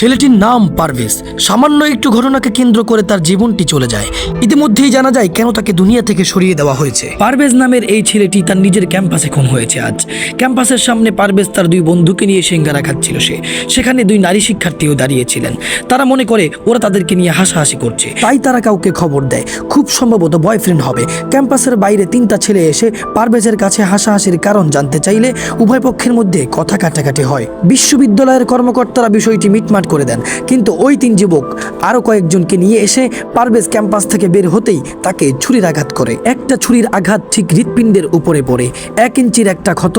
ছেলেটির নাম পারভেজ। সামান্য একটু ঘটনাকে কেন্দ্র করে তার জীবনটি চলে যায়। ইতিমধ্যেই জানা যায় কেন তাকে দুনিয়া থেকে সরিয়ে দেওয়া হয়েছে। পারভেজ নামের এই ছেলেটি তার নিজের ক্যাম্পাসে খুন হয়েছে আজ। ক্যাম্পাসের সামনে পারভেজ তার দুই বন্ধুকে নিয়ে সিঙ্গারা খাচ্ছিল সে। সেখানে দুই নারী শিক্ষার্থীও দাঁড়িয়েছিলেন। তারা মনে করে ওরা তাদেরকে নিয়ে হাসাহাসি করছে। তাই তারা কাউকে খবর দেয়। খুব সম্ভবত বয়ফ্রেন্ড হবে। ক্যাম্পাসের বাইরে তিনটা ছেলে এসে পারভেজের কাছে হাসাহাসির কারণ জানতে চাইলে উভয় পক্ষের মধ্যে কথা কাটাকাটি হয়। বিশ্ববিদ্যালয়ের কর্মকর্তারা বিষয়টি মিটমাট করে দেন। কিন্তু ওই তিন যুবক আরও কয়েকজনকে নিয়ে এসে পারভেজ ক্যাম্পাস থেকে বের হতেই তাকে ছুরির আঘাত করে। একটা ছুরির আঘাত ঠিক হৃৎপিণ্ডের উপরে পড়ে। এক ইঞ্চির একটা ক্ষত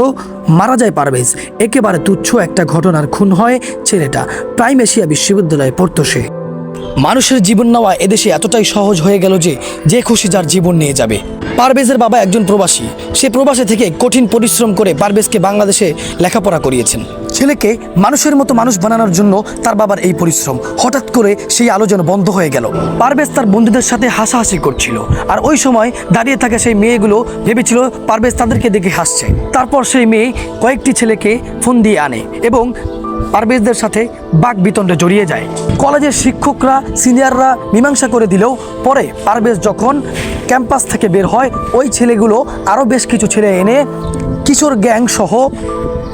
মারা যায় পারভেজ। একেবারে তুচ্ছ একটা ঘটনার খুন হয় ছেলেটা। প্রাইম এশিয়া বিশ্ববিদ্যালয়ে পড়তো সে। মানুষের জীবন নেওয়া এদেশে এতটাই সহজ হয়ে গেল যে যে খুশি যার জীবন নিয়ে যাবে। পারভেজের বাবা একজন প্রবাসী। সে প্রবাসে থেকে কঠিন পরিশ্রম করে পারভেজকে বাংলাদেশে লেখাপড়া করিয়েছেন। ছেলেকে মানুষের মতো মানুষ বানানোর জন্য তার বাবার এই পরিশ্রম। হঠাৎ করে সেই আলোচনা বন্ধ হয়ে গেল। পারভেজ তার বন্ধুদের সাথে হাসাহাসি করছিল। আর ওই সময় দাঁড়িয়ে থাকা সেই মেয়েগুলো ভেবেছিল পারভেজ তাদেরকে দেখে হাসছে। তারপর সেই মেয়ে কয়েকটি ছেলেকে ফোন দিয়ে আনে এবং পারভেজদের সাথে বাক বিতণ্ডে জড়িয়ে যায়। কলেজের শিক্ষকরা, সিনিয়ররা মীমাংসা করে দিলেও পরে পারভেজ যখন ক্যাম্পাস থেকে বের হয়, ওই ছেলেগুলো আরও বেশ কিছু ছেলে এনে কিশোর গ্যাং সহ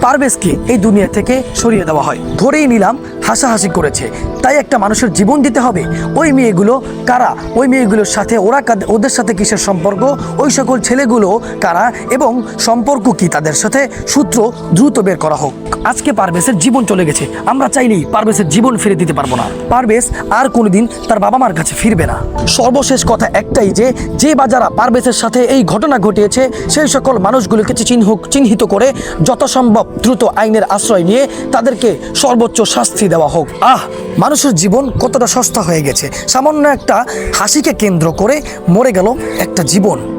পারভেজকে এই দুনিয়া থেকে সরিয়ে দেওয়া হয়। ধরেই নিলাম হাসাহাসি করেছে। তাই একটা মানুষের জীবন দিতে হবে। ওই মেয়েগুলো কারা? ওই মেয়েগুলোর সাথে ওরা ওদের সাথে কিসের সম্পর্ক? ওই সকল ছেলেগুলো কারা? এবং সম্পর্ক কি তাদের সাথে? সূত্র দ্রুত বের করা হোক। আজকে পারভেজের জীবন চলে গেছে। আমরা চাইলেই পারভেজের জীবন ফিরে দিতে পারব না। পারভেজ আর কোনোদিন তার বাবা মার কাছে ফিরবে না। সর্বশেষ কথা একটাই যে যে বা যারা পারভেজের সাথে এই ঘটনা ঘটিয়েছে, সেই সকল মানুষগুলোকে চিহ্ন চিহ্নিত করে যথাসম্ভব দ্রুত আইনের আশ্রয় নিয়ে তাদেরকে সর্বোচ্চ শাস্তি দেওয়া হোক। আহ, মানুষের জীবন কতটা সস্তা হয়ে গেছে। সামান্য একটা হাসিকে কেন্দ্র করে মরে গেল একটা জীবন।